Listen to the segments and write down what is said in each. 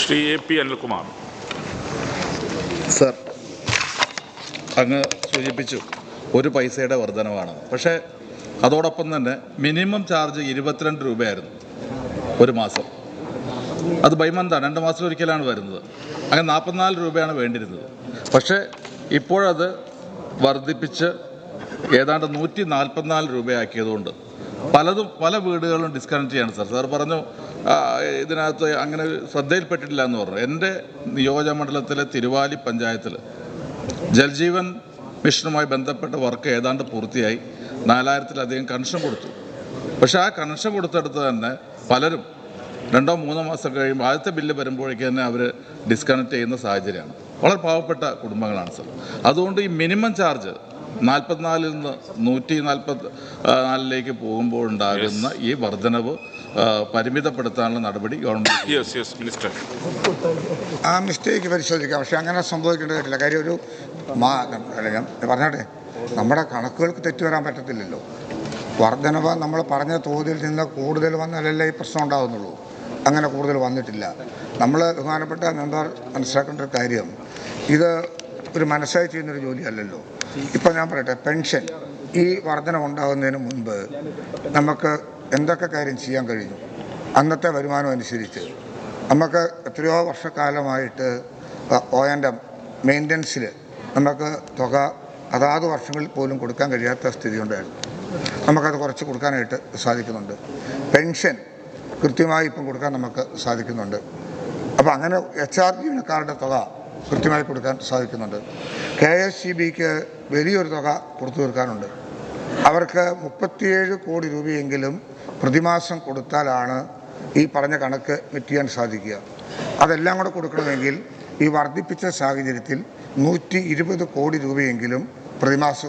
Shri A P Anilkumar. Sir അങ്ങ് സൂചിപ്പിച്ചു ഒരു പൈസയുടെ വർധനവാണ്. പക്ഷേ അതോടൊപ്പം തന്നെ മിനിമം ചാർജ് ഇരുപത്തിരണ്ട് രൂപയായിരുന്നു ഒരു മാസം. അത് ബൈമന്താണ് രണ്ട് മാസം ഒരിക്കലാണ് വരുന്നത്. അങ്ങനെ നാൽപ്പത്തിനാല് രൂപയാണ് വേണ്ടിയിരുന്നത്. പക്ഷേ ഇപ്പോഴത് വർദ്ധിപ്പിച്ച് ഏതാണ്ട് നൂറ്റി നാൽപ്പത്തിനാല് രൂപയാക്കിയതുകൊണ്ട് പലതും പല വീടുകളും ഡിസ്കണക്ട് ചെയ്യാണ് സാർ സാർ പറഞ്ഞു ഇതിനകത്ത് അങ്ങനെ ശ്രദ്ധയിൽപ്പെട്ടിട്ടില്ല എന്ന് പറഞ്ഞു. എന്റെ നിയോജകമണ്ഡലത്തിലെ തിരുവാലി പഞ്ചായത്തിൽ ജൽജീവൻ മിഷനുമായി ബന്ധപ്പെട്ട വർക്ക് ഏതാണ്ട് പൂർത്തിയായി. നാലായിരത്തിലധികം കണക്ഷൻ കൊടുത്തു. പക്ഷേ ആ കണക്ഷൻ കൊടുത്തെടുത്ത് തന്നെ പലരും രണ്ടോ മൂന്നോ മാസം കഴിയുമ്പോൾ ആദ്യത്തെ ബില്ല് വരുമ്പോഴേക്ക് തന്നെ അവർ ഡിസ്കണക്ട് ചെയ്യുന്ന സാഹചര്യമാണ്. വളരെ പാവപ്പെട്ട കുടുംബങ്ങളാണ് സാർ അതുകൊണ്ട് ഈ മിനിമം ചാർജ് നാൽപ്പത്തിനാലിൽ നിന്ന് നൂറ്റി നാൽപ്പത്തി നാലിലേക്ക് പോകുമ്പോൾ ഉണ്ടാകുന്ന ഈ വർധനവ് പരിമിതപ്പെടുത്താനുള്ള നടപടി ഗവൺമെന്റ് യെസ് യെസ് മിനിസ്റ്റർ ആ മിസ്റ്റേക്ക് പരിശോധിക്കാം. പക്ഷെ അങ്ങനെ സംഭവിക്കേണ്ടതായിട്ടില്ല കാര്യം ഒരു അല്ല ഞാൻ പറഞ്ഞോട്ടെ. നമ്മുടെ കണക്കുകൾക്ക് തെറ്റു വരാൻ പറ്റത്തില്ലല്ലോ. വർധനവ് നമ്മൾ പറഞ്ഞ തോതിൽ നിന്ന് കൂടുതൽ വന്നാലല്ലേ ഈ പ്രശ്നം ഉണ്ടാകുന്നുള്ളൂ അങ്ങനെ കൂടുതൽ വന്നിട്ടില്ല. നമ്മൾ ബഹുമാനപ്പെട്ട മെമ്പർ മനസ്സിലാക്കേണ്ട ഒരു കാര്യം. ഇത് ഒരു മനസ്സായി ചെയ്യുന്നൊരു ജോലിയല്ലല്ലോ. ഇപ്പം ഞാൻ പറയട്ടെ പെൻഷൻ ഈ വർധന ഉണ്ടാകുന്നതിന് മുൻപ് നമുക്ക് എന്തൊക്കെ കാര്യം ചെയ്യാൻ കഴിഞ്ഞു? അന്നത്തെ വരുമാനം അനുസരിച്ച്. നമുക്ക് എത്രയോ വർഷക്കാലമായിട്ട് ഒ എന്റെ മെയിന്റനൻസിൽ നമുക്ക് തുക അതാത് വർഷങ്ങളിൽ പോലും കൊടുക്കാൻ കഴിയാത്ത സ്ഥിതി ഉണ്ടായിരുന്നു. നമുക്കത് കുറച്ച് കൊടുക്കാനായിട്ട് സാധിക്കുന്നുണ്ട്. പെൻഷൻ കൃത്യമായി ഇപ്പം കൊടുക്കാൻ നമുക്ക് സാധിക്കുന്നുണ്ട്. അപ്പോൾ അങ്ങനെ എച്ച് ആർ ജീവനക്കാരുടെ തുക കൃത്യമായി കൊടുക്കാൻ സാധിക്കുന്നുണ്ട്. കെ എസ് സി ബിക്ക് വലിയൊരു തുക കൊടുത്തു തീർക്കാനുണ്ട്. അവർക്ക് മുപ്പത്തിയേഴ് കോടി രൂപയെങ്കിലും പ്രതിമാസം കൊടുത്താലാണ് ഈ പറഞ്ഞ കണക്ക് മെറ്റ് സാധിക്കുക. അതെല്ലാം കൂടെ കൊടുക്കണമെങ്കിൽ ഈ വർദ്ധിപ്പിച്ച സാഹചര്യത്തിൽ നൂറ്റി ഇരുപത് കോടി രൂപയെങ്കിലും പ്രതിമാസം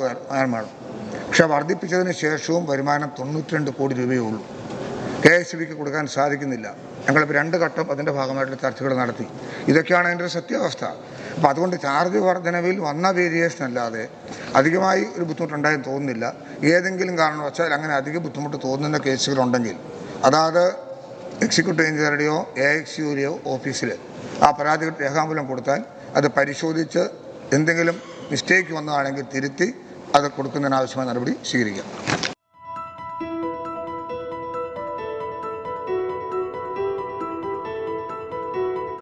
വേണം പക്ഷെ വർദ്ധിപ്പിച്ചതിന് ശേഷവും വരുമാനം തൊണ്ണൂറ്റിരണ്ട് കോടി രൂപയേ ഉള്ളൂ. കെ എസ് ബിക്ക് കൊടുക്കാൻ സാധിക്കുന്നില്ല. ഞങ്ങളിപ്പോൾ രണ്ട് ഘട്ടം അതിന്റെ ഭാഗമായിട്ടുള്ള ചർച്ചകൾ നടത്തി. ഇതൊക്കെയാണ് അതിന്റെ സത്യാവസ്ഥ. അപ്പോൾ അതുകൊണ്ട് ചാർജ് വർധനവിൽ വന്ന വേരിയേഷൻ അല്ലാതെ അധികമായി ഒരു ബുദ്ധിമുട്ടുണ്ടായെന്ന് തോന്നുന്നില്ല. ഏതെങ്കിലും കാരണവശാൽ അങ്ങനെ അധിക ബുദ്ധിമുട്ട് തോന്നുന്ന കേസുകളുണ്ടെങ്കിൽ അതായത് എക്സിക്യൂട്ടീവ് എഞ്ചിനീയറുടെയോ എ എക്സ് യുടെയോ ഓഫീസിൽ ആ പരാതി രേഖാമൂലം കൊടുത്താൽ അത് പരിശോധിച്ച് എന്തെങ്കിലും മിസ്റ്റേക്ക് വന്നതാണെങ്കിൽ തിരുത്തി അത് കൊടുക്കുന്നതിനാവശ്യമായ നടപടി സ്വീകരിക്കാം.